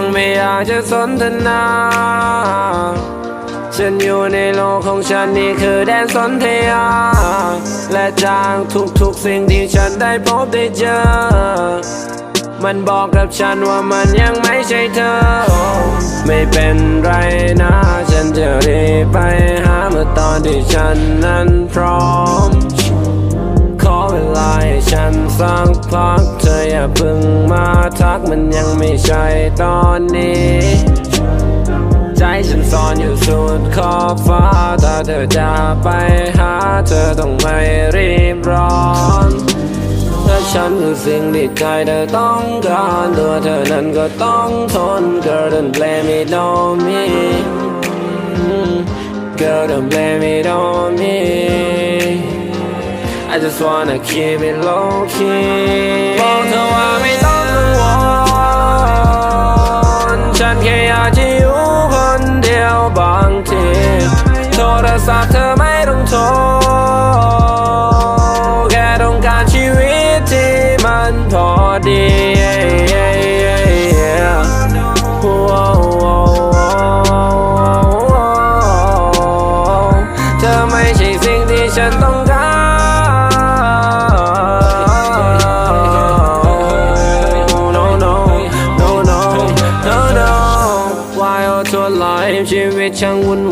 ยังไม่อยากจะสนทนา ฉันอยู่ในโลกของฉันนี่คือแดนสนธยา และจากทุกๆสิ่งที่ฉันได้พบได้เจอ มันบอกกับฉันว่ามันยังไม่ใช่เธอ ไม่เป็นไรนะ ฉันจะรีบไปหาเมื่อตอนที่ฉันนั้นพร้อม ให้ฉันสักพักเธออย่าเพิ่งมาทักมันยังไม่ใช่ตอนนี้ ใจฉันซ่อนอยู่สุดขอบฟ้าถ้าเธอจะไปหาเธอต้องไม่รีบร้อนและฉันคือสิ่งที่ใจเธอต้องการตัวเธอนั้นก็ต้องทน Girl don't blame it on me Girl don't blame it on me I just wanna keep it low key บอกเธอว่าไม่ต้องกังวลฉันแค่อยากจะอยู่คนเดียวบางทีโทรศัพท์เธอไม่ต้องโทรแค่ต้องการชีวิตที่มันพอดี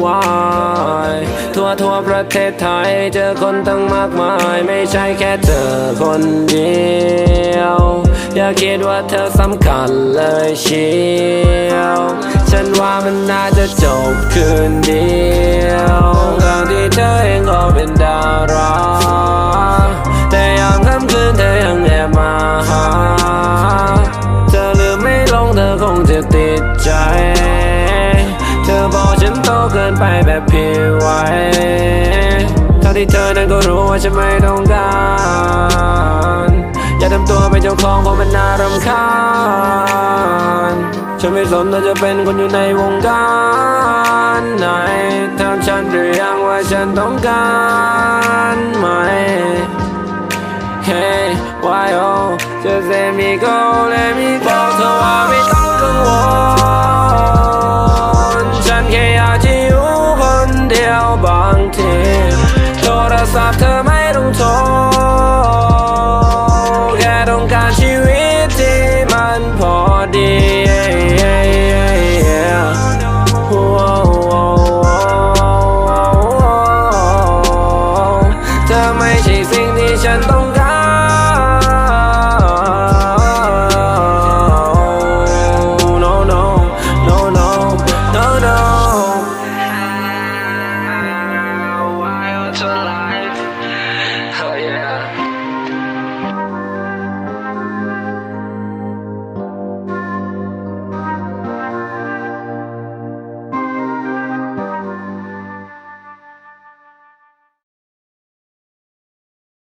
วุ่นวายทั่วทั่วประเทศไทยเจอคนตั้งมากมาย ไม่ใช่แค่เธอคนเดียว อย่าคิดว่าเธอสำคัญเลยเชียว ฉันว่ามันน่าจะจบคืนเดียวทั้งที่เธอเองก็เป็นดาราแต่ยามค่ำคืนเธอยังแอบมาหา เธอลืมไม่ลงเธอคงจะติดใจ ไปแบบผิดไว้ทั้งที่เธอนั้นก็รู้ว่าฉันไม่ต้องการอย่าทำตัวเป็นเจ้าของเพราะมันน่ารำคาญฉันไม่สนเธอจะเป็นคนอยู่ในวงการไหนถามฉันหรือยังว่าฉันต้องการไหม Hey, why oh, just let me go, let me go เธอว่าไม่ต้องกังวลฉันแค่อยากจ